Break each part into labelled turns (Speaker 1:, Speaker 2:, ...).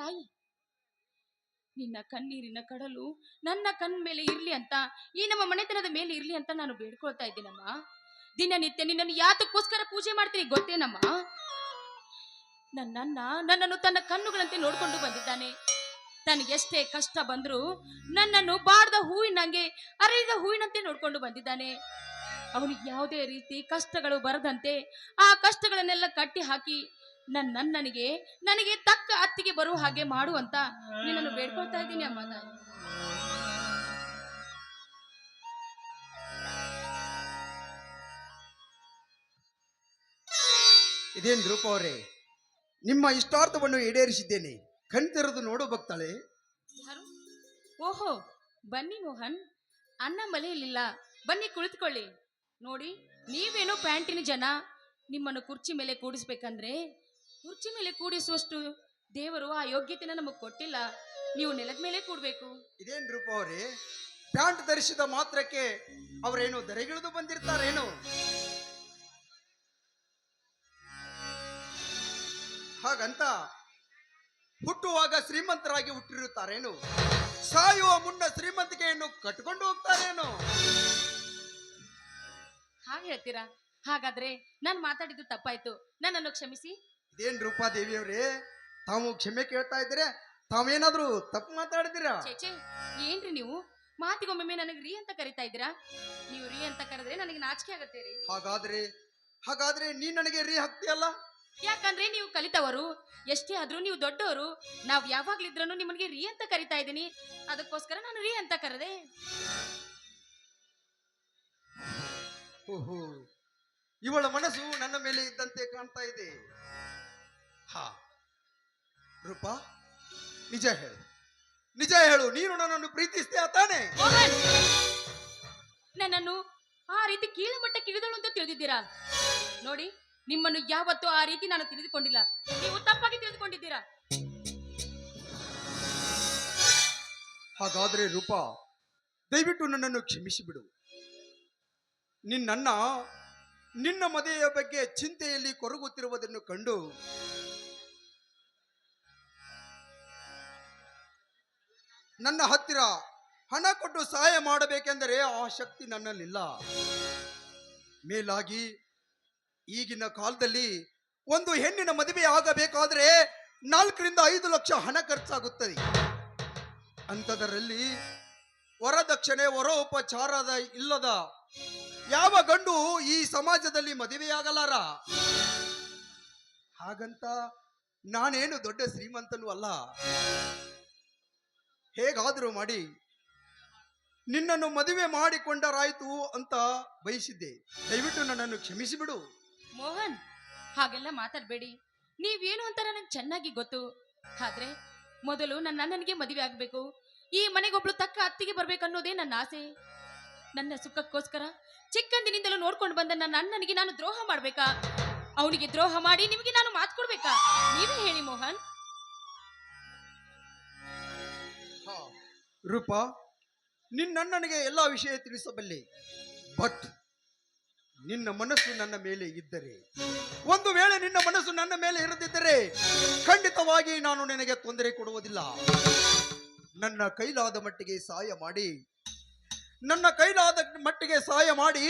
Speaker 1: ತಾಯಿ. ನಿನ್ನ ಕಣ್ಣೀರಿನ ಕಡಲು ನನ್ನ ಕಣ್ ಮೇಲೆ ಇರ್ಲಿ ಅಂತ, ಈ ನಮ್ಮ ಮನೆತನದ ಮೇಲೆ ಇರ್ಲಿ ಅಂತ ನಾನು ಬೇಡ್ಕೊಳ್ತಾ ಇದ್ದೀನಮ್ಮ. ದಿನನಿತ್ಯ ನಿನ್ನನ್ನು ಯಾತಕ್ಕೋಸ್ಕರ ಪೂಜೆ ಮಾಡ್ತೀನಿ ಗೊತ್ತೇನಮ್ಮ? ನನ್ನನ್ನ, ನನ್ನನ್ನು ತನ್ನ ಕಣ್ಣುಗಳಂತೆ ನೋಡ್ಕೊಂಡು ಬಂದಿದ್ದಾನೆ. ತನಗೆಷ್ಟೇ ಕಷ್ಟ ಬಂದರೂ ನನ್ನನ್ನು ಬಾಡ್ದ ಹೂವಿನಂಗೆ ಅರಿದ ಹೂವಿನಂತೆ ನೋಡ್ಕೊಂಡು ಬಂದಿದ್ದಾನೆ. ಅವನಿಗೆ ಯಾವುದೇ ರೀತಿ ಕಷ್ಟಗಳು ಬರದಂತೆ ಆ ಕಷ್ಟಗಳನ್ನೆಲ್ಲ ಕಟ್ಟಿ ಹಾಕಿ ನನ್ನ ನನಗೆ ನನಗೆ ತಕ್ಕ ಅತ್ತಿಗೆ ಬರುವ ಹಾಗೆ ಮಾಡು ಅಂತ ನಿನ್ನನ್ನು ಬೇಡ್ಕೊಳ್ತಾ ಇದ್ದೀನಿ ಅಮ್ಮ ನಾನು
Speaker 2: ಇದೇನ್ ರೂಪ ಅವರೇ? ನಿಮ್ಮ ಇಷ್ಟಾರ್ಥವನ್ನು ಈಡೇರಿಸಿದ್ದೇನೆ. ಕಣ್ತಿರೋದು ನೋಡು ಭಕ್ತಾಳೆ.
Speaker 1: ಓಹೋ ಬನ್ನಿ ಮೋಹನ್. ಅನ್ನ ಮಲೆಯಲ್ಲಿಲ್ಲ. ಬನ್ನಿ ಕುಳಿತುಕೊಳ್ಳಿ. ನೋಡಿ ನೀವೇನೋ ಪ್ಯಾಂಟಿನ ಜನ. ನಿಮ್ಮನ್ನು ಕುರ್ಚಿ ಮೇಲೆ ಕೂಡಿಸ್ಬೇಕಂದ್ರೆ ಕುರ್ಚಿ ಮೇಲೆ ಕೂಡಿಸುವಷ್ಟು ದೇವರು ಆ ಯೋಗ್ಯತೆನ ನಮಗೆ ಕೊಟ್ಟಿಲ್ಲ. ನೀವು ನೆಲದ ಮೇಲೆ ಕೂಡ್ಬೇಕು.
Speaker 2: ಇದೇನ್ ರೂಪ ಅವರೇ? ಪ್ಯಾಂಟ್ ಧರಿಸಿದ ಮಾತ್ರಕ್ಕೆ ಅವರೇನು ದರೆಗಿಳಿದು ಬಂದಿರ್ತಾರೇನು? ಹಾಗಂತ ಹುಟ್ಟುವಾಗ ಶ್ರೀಮಂತರಾಗಿ ಹುಟ್ಟಿರುತ್ತಾರೇನು? ಸಾಯುವ ಮುನ್ನ ಶ್ರೀಮಂತಿಕೆಯನ್ನು ಕಟ್ಕೊಂಡು ಹೋಗ್ತಾರೇನು?
Speaker 1: ಹಾಗೆ ಹೇಳ್ತೀರಾ? ಹಾಗಾದ್ರೆ ನಾನು ಮಾತಾಡಿದ್ದು ತಪ್ಪಾಯ್ತು. ನನ್ನನ್ನು ಕ್ಷಮಿಸಿ.
Speaker 2: ಇದೇನ್ ರೂಪಾ ದೇವಿಯವರೇ ತಾವು ಕ್ಷಮೆ ಕೇಳ್ತಾ ಇದ್ರೆ ತಾವೇನಾದ್ರೂ ತಪ್ಪು ಮಾತಾಡಿದಿರಾ
Speaker 1: ಚೇಚೆ ಏನ್ರಿ ನೀವು? ಮಾತಿಗೊಮ್ಮೆ ನನಗೆ ರೀ ಅಂತ ಕರಿತಾ ಇದ್ದೀರಾ? ನೀವು ರೀ ಅಂತ ಕರೆದ್ರೆ ನನಗೆ ನಾಚಿಕೆ ಆಗತ್ತೆ ರೀ.
Speaker 2: ಹಾಗಾದ್ರೆ ಹಾಗಾದ್ರೆ ನೀನ್ ನನಗೆ ರೀ ಹಾಕ್ತೀಯಲ್ಲ?
Speaker 1: ಯಾಕಂದ್ರೆ ನೀವು ಕಲಿತವರು ಎಷ್ಟೇ ಆದ್ರೂ ನೀವು ದೊಡ್ಡವರು ನಾವ್ ಯಾವಾಗ್ಲಿದ್ರೂ ನಿಮಗೆ ರೀ ಅಂತ ಕರಿತಾ ಇದ್ದೀನಿ. ಅದಕ್ಕೋಸ್ಕರ ನಾನು ರೀ ಅಂತ ಕರೆದೆ.
Speaker 2: ಓಹೋ ಇವಳ ಮನಸ್ಸು ನನ್ನ ಮೇಲೆ ಇದ್ದಂತೆ ಕಾಣ್ತಾ ಇದೆ. ಹಾ. ರೂಪಾ ನಿಜ ಹೇಳು. ನಿಜ ಹೇಳು ನೀನು ನನ್ನನ್ನು ಪ್ರೀತಿಸ್ತೀಯ ತಾನೆ?
Speaker 1: ನನ್ನನ್ನು ಆ ರೀತಿ ಕೀಳು ಮಟ್ಟಕ್ಕೆ ಇಳಿದಳು ಅಂತ ತಿಳಿದಿದ್ದೀರಾ? ನೋಡಿ ನಿಮ್ಮನ್ನು ಯಾವತ್ತೂ ಆ ರೀತಿ ನಾನು ತಿಳಿದುಕೊಂಡಿಲ್ಲ. ನೀವು ತಪ್ಪಾಗಿ ತಿಳಿದುಕೊಂಡಿದ್ದೀರಾ?
Speaker 2: ಹಾಗಾದ್ರೆ ರೂಪಾ ದಯವಿಟ್ಟು ನನ್ನನ್ನು ಕ್ಷಮಿಸಿಬಿಡು. ನಿನ್ನನ್ನ ನಿನ್ನ ಮದುವೆಯ ಬಗ್ಗೆ ಚಿಂತೆಯಲ್ಲಿ ಕೊರಗುತ್ತಿರುವುದನ್ನು ಕಂಡು ನನ್ನ ಹತ್ತಿರ ಹಣ ಕೊಟ್ಟು ಸಹಾಯ ಮಾಡಬೇಕೆಂದರೆ ಆ ಶಕ್ತಿ ನನ್ನಲ್ಲಿಲ್ಲ. ಮೇಲಾಗಿ ಈಗಿನ ಕಾಲದಲ್ಲಿ ಒಂದು ಹೆಣ್ಣಿನ ಮದುವೆ ಆಗಬೇಕಾದ್ರೆ ನಾಲ್ಕರಿಂದ ಐದು ಲಕ್ಷ ಹಣ ಖರ್ಚಾಗುತ್ತದೆ. ಅಂಥದರಲ್ಲಿ ವರದಕ್ಷಿಣೆ, ವರೋಪಚಾರದ ಇಲ್ಲದ ಯಾವ ಗಂಡು ಈ ಸಮಾಜದಲ್ಲಿ ಮದುವೆಯಾಗಲಾರ? ಹಾಗಂತ ನಾನೇನು ದೊಡ್ಡ ಶ್ರೀಮಂತನೂ ಅಲ್ಲ. ಹೇಗಾದರೂ ಮಾಡಿ, ನಿನ್ನನ್ನು ಮದುವೆ ಮಾಡಿಕೊಂಡರಾಯಿತು ಅಂತ ಬಯಸಿದ್ದೆ. ದಯವಿಟ್ಟು ನನ್ನನ್ನು ಕ್ಷಮಿಸಿಬಿಡು.
Speaker 1: ಮೋಹನ್, ಹಾಗೆಲ್ಲ ಮಾತಾಡಬೇಡಿ. ನೀವೇನು ಅಂತ ನನಗೆ ಚೆನ್ನಾಗಿ ಗೊತ್ತು. ಆದ್ರೆ ಮೊದಲು ನನ್ನ ಅಣ್ಣನಿಗೆ ಮದುವೆ ಆಗಬೇಕು. ಈ ಮನೆಗೊಬ್ಳು ತಕ್ಕ ಅತ್ತಿಗೆ ಬರ್ಬೇಕನ್ನೋದೇ ನನ್ನ ಆಸೆ. ನನ್ನ ಸುಖಕ್ಕೋಸ್ಕರ ಚಿಕ್ಕಂದಿನಿಂದಲೂ ನೋಡ್ಕೊಂಡು ಬಂದ ನನ್ನ ಅಣ್ಣನಿಗೆ ನಾನು ದ್ರೋಹ ಮಾಡ್ಬೇಕಾ? ಅವನಿಗೆ ದ್ರೋಹ ಮಾಡಿ ನಿಮಗೆ ನಾನು ಮಾತು ಕೊಡ್ಬೇಕಾ ನೀವೇ ಹೇಳಿ ಮೋಹನ್.
Speaker 2: ರೂಪ, ನಿನ್ನಣ್ಣನಿಗೆ ಎಲ್ಲ ವಿಷಯ ತಿಳಿಸಬಲ್ಲೆ. ಬಟ್ ನಿನ್ನ ಮನಸ್ಸು ನನ್ನ ಮೇಲೆ ಇದ್ದರೆ, ಒಂದು ವೇಳೆ ನಿನ್ನ ಮನಸ್ಸು ನನ್ನ ಮೇಲೆ ಇರದಿದ್ದರೆ, ಖಂಡಿತವಾಗಿ ನಾನು ನಿನಗೆ ತೊಂದರೆ ಕೊಡುವುದಿಲ್ಲ. ನನ್ನ ಕೈಲಾದ ಮಟ್ಟಿಗೆ ಸಹಾಯ ಮಾಡಿ, ನನ್ನ ಕೈಲಾದ ಮಟ್ಟಿಗೆ ಸಹಾಯ ಮಾಡಿ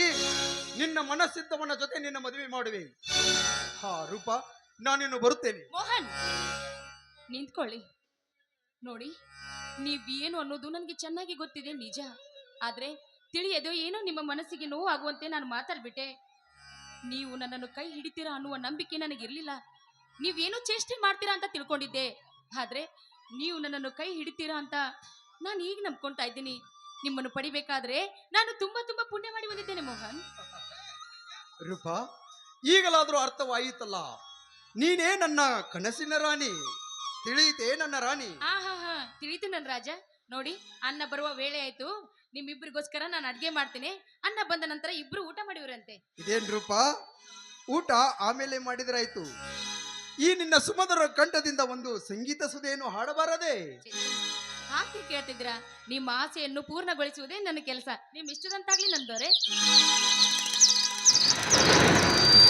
Speaker 2: ನಿನ್ನ ಮನಸ್ಸಿದ್ದವನ ಜೊತೆ ನಿನ್ನ ಮದುವೆ ಮಾಡುವೆ. ಹಾ, ರೂಪ, ನಾನಿನ್ನು ಬರುತ್ತೇನೆ.
Speaker 1: ಮೋಹನ್, ನಿಂತ್ಕೊಳ್ಳಿ. ನೋಡಿ ನೀವೇನು ಅನ್ನೋದು ನನಗೆ ಚೆನ್ನಾಗಿ ಗೊತ್ತಿದೆ, ನಿಜ. ಆದ್ರೆ ತಿಳಿಯದು ಏನೋ ನಿಮ್ಮ ಮನಸ್ಸಿಗೆ ನೋವಾಗುವಂತೆ ನಾನು ಮಾತಾಡ್ಬಿಟ್ಟೆ. ನೀವು ನನ್ನನ್ನು ಕೈ ಹಿಡಿತೀರಾ ಅನ್ನುವ ನಂಬಿಕೆ ನನಗಿರ್ಲಿಲ್ಲ ನೀವೇನೋ ಚೇಷ್ಟೆ ಮಾಡ್ತೀರಾ ಅಂತ ತಿಳ್ಕೊಂಡಿದ್ದೆ. ಆದ್ರೆ ನೀವು ನನ್ನನ್ನು ಕೈ ಹಿಡಿತೀರಾ ಅಂತ ನಾನು ಈಗ ನಂಬ್ಕೊಂತಾ ಇದ್ದೀನಿ. ನಿಮ್ಮನ್ನು ಪಡಿಬೇಕಾದ್ರೆ ನಾನು ತುಂಬಾ ತುಂಬಾ ಪುಣ್ಯ ಮಾಡಿ ಬಂದಿದ್ದೇನೆ, ಮೋಹನ್.
Speaker 2: ರೂಪಾ, ಈಗಲಾದರೂ ಅರ್ಥವಾಯಿತಲ್ಲ? ನೀನೇ ನನ್ನ ಕನಸಿನ ರಾಣಿ. ತಿಳಿಯಿತೆ ನನ್ನ ರಾಣಿ?
Speaker 1: ಆಹಾ ತಿಳಿತು ನನ್ನ ರಾಜ. ನೋಡಿ ಅನ್ನ ಬರುವ ವೇಳೆ ಆಯ್ತು. ನಿಮ್ಮಿಬ್ಬರಿಗೋಸ್ಕರ ನಾನು ಅಡ್ಗೆ ಮಾಡ್ತೀನಿ. ಅನ್ನ ಬಂದ ನಂತರ ಇಬ್ರು ಊಟ ಮಾಡಿವ್ರಂತೆ.
Speaker 2: ಇದೇನ್ ರೂಪ? ಊಟ ಆಮೇಲೆ ಮಾಡಿದ್ರಾಯ್ತು. ಈ ನಿನ್ನ ಸುಮಧುರ ಕಂಠದಿಂದ ಒಂದು ಸಂಗೀತ ಸುದೆಯನ್ನು ಹಾಡಬಾರದೆ?
Speaker 1: ಹಾಕಿ ಕೇಳ್ತಿದ್ರ ನಿಮ್ಮ ಆಸೆಯನ್ನು ಪೂರ್ಣಗೊಳಿಸುವುದೇ ನನ್ನ ಕೆಲಸ. ನಿಮ್ ಇಷ್ಟದಂತಾಗ್ಲಿ ನಂದೋರೆ ದೊರೆ.